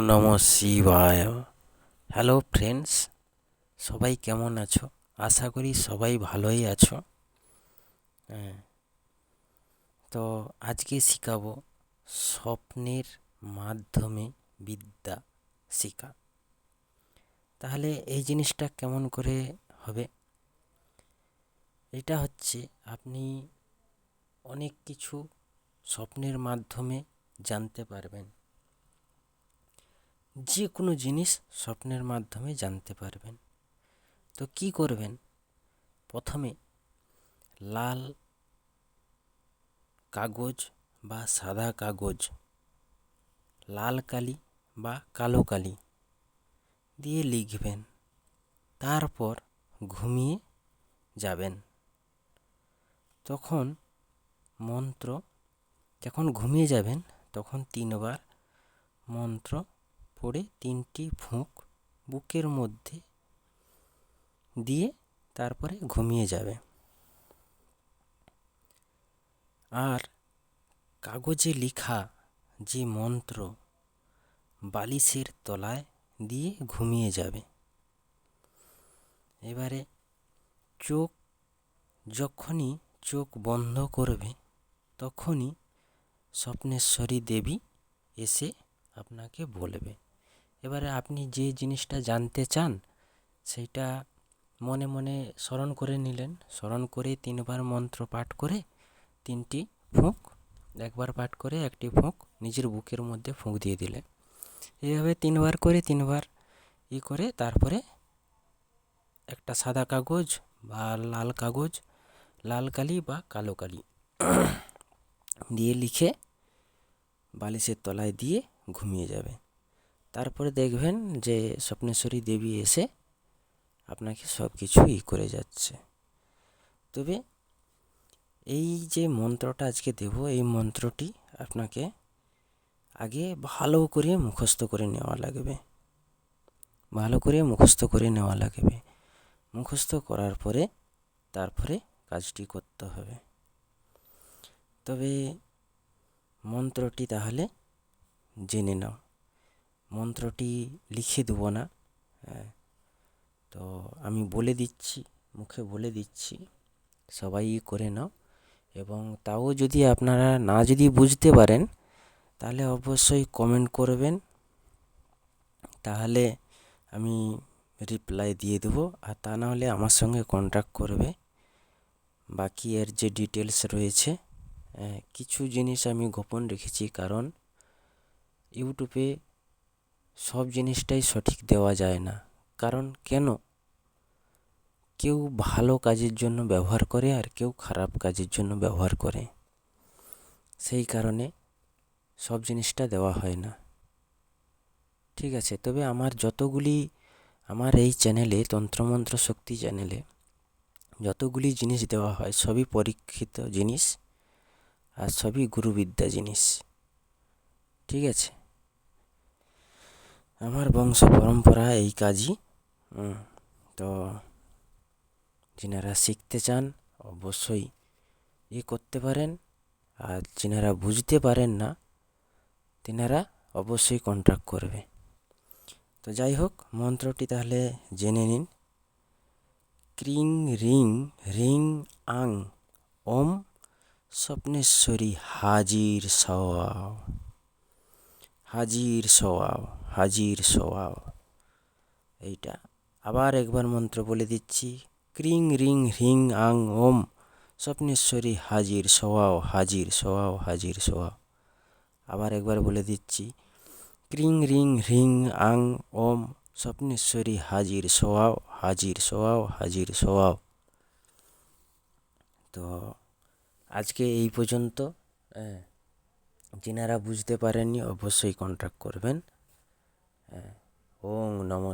নম শিবায়। Hello friends সবাই কেমন আছো? আশা করি সবাই ভালোই আছো। হ্যাঁ তো আজকে শেখাবো স্বপ্নের মাধ্যমে বিদ্যা শেখা। তাহলে এই জিনিসটা কেমন করে হবে? এটা হচ্ছে আপনি অনেক কিছু স্বপ্নের মাধ্যমে জানতে পারবেন। যে কোনো জিনিস স্বপ্নের মাধ্যমে জানতে পারবেন। তো কি করবেন? প্রথমে লাল কাগজ বা সাদা কাগজ, লাল কালি বা কালো কালি দিয়ে লিখবেন। তারপর ঘুমিয়ে যাবেন। তখন মন্ত্র, যখন ঘুমিয়ে যাবেন, তখন তিনবার মন্ত্র পড়ে তিনটি ফুঁক বুকের মধ্যে দিয়ে তারপরে ঘুমিয়ে যাবে। আর কাগজে লেখা যে মন্ত্র বালিশের তলায় দিয়ে ঘুমিয়ে যাবে। এবারে চোখ যখনই চোখ বন্ধ করবে, তখনই স্বপ্নেশ্বরী দেবী এসে আপনাকে বলবে। এবারে আপনি যে জিনিসটা জানতে চান সেইটা মনে মনে স্মরণ করে নিলেন। স্মরণ করে তিনবার মন্ত্র পাঠ করে তিনটি ফুঁক, একবার পাঠ করে একটি ফুঁক নিজের বুকের মধ্যে ফুঁক দিয়ে দিলেন। এইভাবে তিনবার করে তিনবার ই করে তারপরে একটা সাদা কাগজ বা লাল কাগজ, লাল কালি বা কালো কালি দিয়ে লিখে বালিশের তলায় দিয়ে ঘুমিয়ে যাবে তারপরে দেখবেন যে স্বপ্নেশ্বরী দেবী এসে আপনাকে সব কিছু ই করে যাচ্ছে। তবে এই যে মন্ত্রটা আজকে দেব, এই মন্ত্রটি আপনাকে আগে ভালো করে মুখস্থ করে নেওয়া লাগবে। ভালো করে মুখস্থ করে নেওয়া লাগবে। মুখস্থ করার পরে তারপরে কাজটি করতে হবে। তবে মন্ত্রটি তাহলে জেনে নাও। মন্ত্রটি লিখে দেবো না। হ্যাঁ তো আমি বলে দিচ্ছি, মুখে বলে দিচ্ছি, সবাই করে নাও। এবং তাও যদি আপনারা না যদি বুঝতে পারেন, তাহলে অবশ্যই কমেন্ট করবেন। তাহলে আমি রিপ্লাই দিয়ে দেবো, আর তা নাহলে আমার সঙ্গে কন্ট্যাক্ট করবে। বাকি এর যে ডিটেলস রয়েছে কিছু জিনিস আমি গোপন রেখেছি। কারণ, ইউটিউবে সব জিনিসটাই সঠিক দেওয়া যায় না। কারণ কেন? কেউ ভালো কাজের জন্য ব্যবহার করে আর কেউ খারাপ কাজের জন্য ব্যবহার করে। সেই কারণে সব জিনিসটা দেওয়া হয় না। ঠিক আছে, তবে আমার যতগুলি আমার এই চ্যানেলে, তন্ত্রমন্ত্র শক্তি চ্যানেলে যতগুলি জিনিস দেওয়া হয়, সবই পরীক্ষিত জিনিস আর সবই গুরুবিদ্যা জিনিস। ঠিক আছে? আমার বংশ পরম্পরা এই কাজই। তো যিনারা শিখতে চান, অবশ্যই এ করতে পারেন। আর যিনারা বুঝতে পারেন না, তেনারা অবশ্যই কন্ট্যাক্ট করবে। তো যাই হোক, মন্ত্রটি তাহলে জেনে নিন। ক্রিং রিং রিং আং, ওম স্বপ্নেশ্বরী হাজির সওয়াও। হাজির সওয়াও। হাজির সওয়াও এইটা। আবার একবার মন্ত্র বলে দিচ্ছি, ক্রিং রিং হিং আং ওম, স্বপ্নেশ্বরী হাজির সোয়াও হাজির সোয়াও হাজির সোয়াও আবার একবার বলে দিচ্ছি, ক্রিং রিং রিং আং ওম, স্বপ্নেশ্বরী হাজির সোয়াও হাজির সোয়াও হাজির সোয়াও তো আজকে এই পর্যন্ত হ্যাঁ যিনারা বুঝতে পারেননি অবশ্যই কন্ট্যাক্ট করবেন। ओम नमो